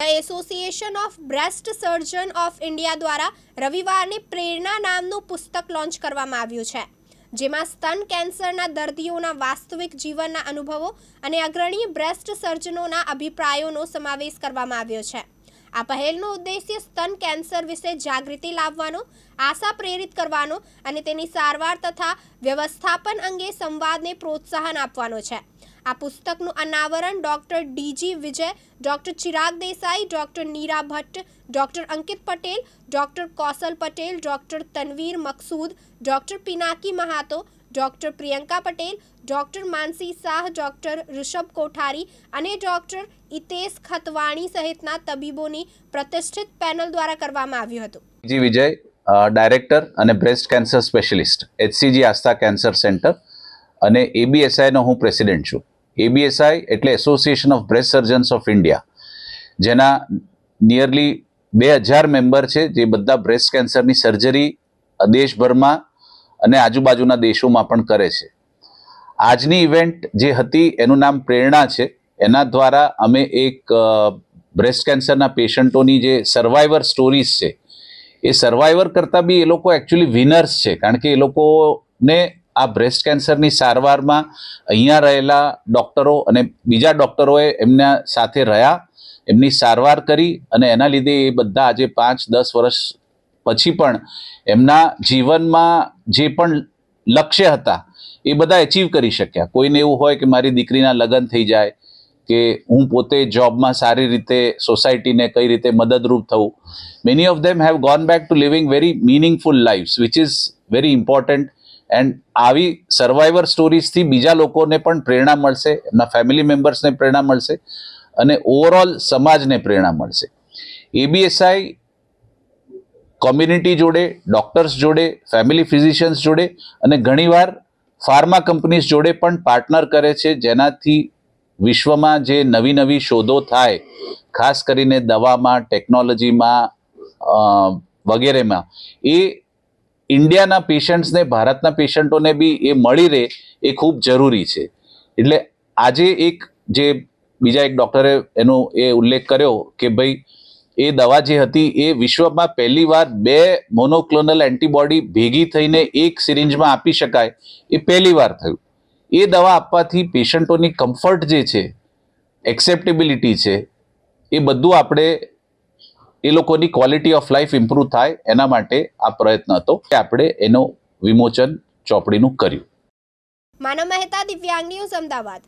Association of breast surgeon of India દ્વારા રવિવારની પ્રેરણા નામનું પુસ્તક લોન્ચ કરવામાં આવ્યું છે, જેમાં સ્તન કેન્સરના દર્દીઓના વાસ્તવિક જીવનના અનુભવો અને અગ્રણી બ્રેસ્ટ સર્જનોના અભિપ્રાયોનો સમાવેશ કરવામાં આવ્યો છે. આ પહેલનો ઉદ્દેશ્ય સ્તન કેન્સર વિશે જાગૃતિ લાવવાનો, આશા પ્રેરિત કરવાનો અને તેની સારવાર તથા વ્યવસ્થાપન અંગે સંવાદને પ્રોત્સાહન આપવાનો છે. આ પુસ્તકનું અનાવરણ doctor DG Vijay, doctor Chirag Desai, doctor Nira Bhatt, doctor Ankit Patel, doctor Kaushal Patel, doctor Tanveer Maqsood, doctor Pinaki Mahato, doctor Priyanka Patel, doctor Mansi Shah, doctor Rishabh Kothari અને ડોક્ટર ઇતેશ ખતવાણી સહિતના તબીબોની પ્રતિષ્ઠિત panel દ્વારા કરવામાં આવ્યું હતું. G Vijay director અને breast cancer specialist, HCG Aastha cancer centre અને એબીએસઆઈનો હું પ્રેસિડેન્ટ છું. એબીએસઆઈ એટલે association of breast surgeons of India જેના નિયરલી બે હજાર મેમ્બર છે, જે બધા બ્રેસ્ટ કેન્સરની સર્જરી દેશભરમાં અને આજુબાજુના દેશોમાં પણ કરે છે. આજની ઇવેન્ટ જે હતી, એનું નામ પ્રેરણા છે. એના દ્વારા અમે એક બ્રેસ્ટ કેન્સરના પેશન્ટોની જે સર્વાઈવર સ્ટોરીઝ છે, એ સર્વાઈવર કરતાં બી એ લોકો એકચ્યુઅલી વિનર્સ છે. કારણ કે એ લોકોને આ બ્રેસ્ટ કેન્સરની સારવારમાં અહીંયા રહેલા ડૉક્ટરો અને બીજા ડૉક્ટરોએ એમના સાથે રહ્યા, એમની સારવાર કરી અને એના લીધે એ બધા આજે પાંચ, દસ વર્ષ પછી પણ એમના જીવનમાં જે પણ લક્ષ્ય હતા, એ બધા એચીવ કરી શક્યા. કોઈને એવું હોય કે મારી દીકરીના લગ્ન થઈ જાય, કે હું પોતે જોબમાં સારી રીતે સોસાયટીને કઈ રીતે મદદરૂપ થવું. Many of them have gone back to living very meaningful lives which is very important and આવી સર્વાઈવર સ્ટોરીઝથી બીજા લોકોને પણ પ્રેરણા મળશે, એમના ફેમિલી મેમ્બર્સને પ્રેરણા મળશે અને ઓવરઓલ સમાજને પ્રેરણા મળશે. એબીએસઆઈ કોમ્યુનિટી જોડે ડૉક્ટર્સ જોડે ફેમિલી ફિઝિશિયન્સ જોડે અને ઘણીવાર ફાર્મા કંપનીઝ જોડે પણ પાર્ટનર કરે છે, જેનાથી વિશ્વમાં જે નવી નવી શોધો થાય, ખાસ કરીને દવામાં ટેકનોલોજીમાં વગેરેમાં, એ ઇન્ડિયાના પેશન્ટ્સને, ભારતના પેશન્ટોને બી એ મળી રહે એ ખૂબ જરૂરી છે. એટલે આજે એક જે બીજા એક ડૉક્ટરે એનો એ ઉલ્લેખ કર્યો કે ભાઈ, એ દવા જે હતી એ વિશ્વમાં પહેલીવાર બે મોનોક્લોનલ એન્ટીબોડી ભેગી થઈને એક સિરિંજમાં આપી શકાય એ પહેલીવાર થયું. એ દવા આપવાથી પેશન્ટોની કમ્ફર્ટ જે છે એક્સેપ્ટેબિલિટી છે, એ બધું આપણે એ લોકોની ક્વોલિટી ઓફ લાઈફ ઇમ્પ્રૂવ થાય એના માટે આ પ્રયત્ન હતો કે આપણે એનો વિમોચન ચોપડીનું કર્યું. માનવ મહેતા દિવ્યાંગ ન્યૂઝ અમદાવાદ.